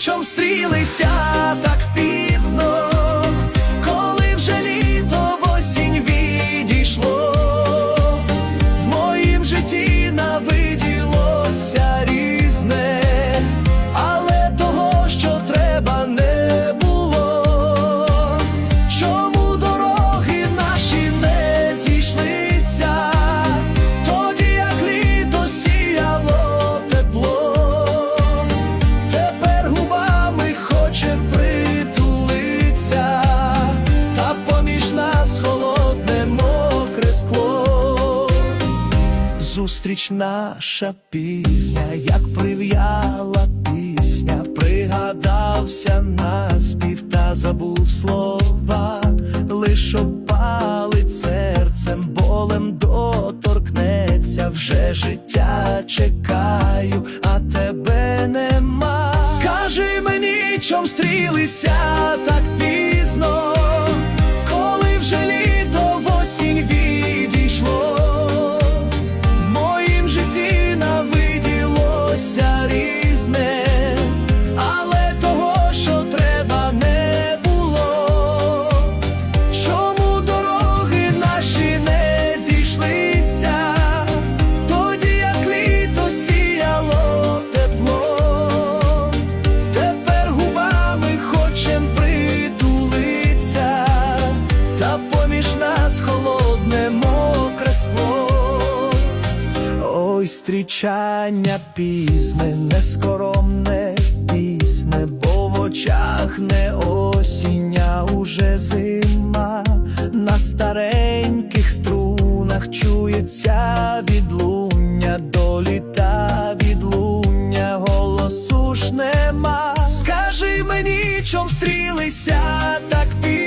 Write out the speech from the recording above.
мечом стрілися. так назустріч наша пісня, як прив'яла пісня, пригадався наспів та забув слова, лиш опалить серцем, болем доторкнеться, вже життя чекаю, а тебе нема. Скажи мені, чом стрілися стрічання пізне, нескоромне пісне, бо в очах не осіння уже зима, на стареньких струнах чується відлуння, доліта відлуння, голосу ж нема. Скажи мені, чом стрілися так пізно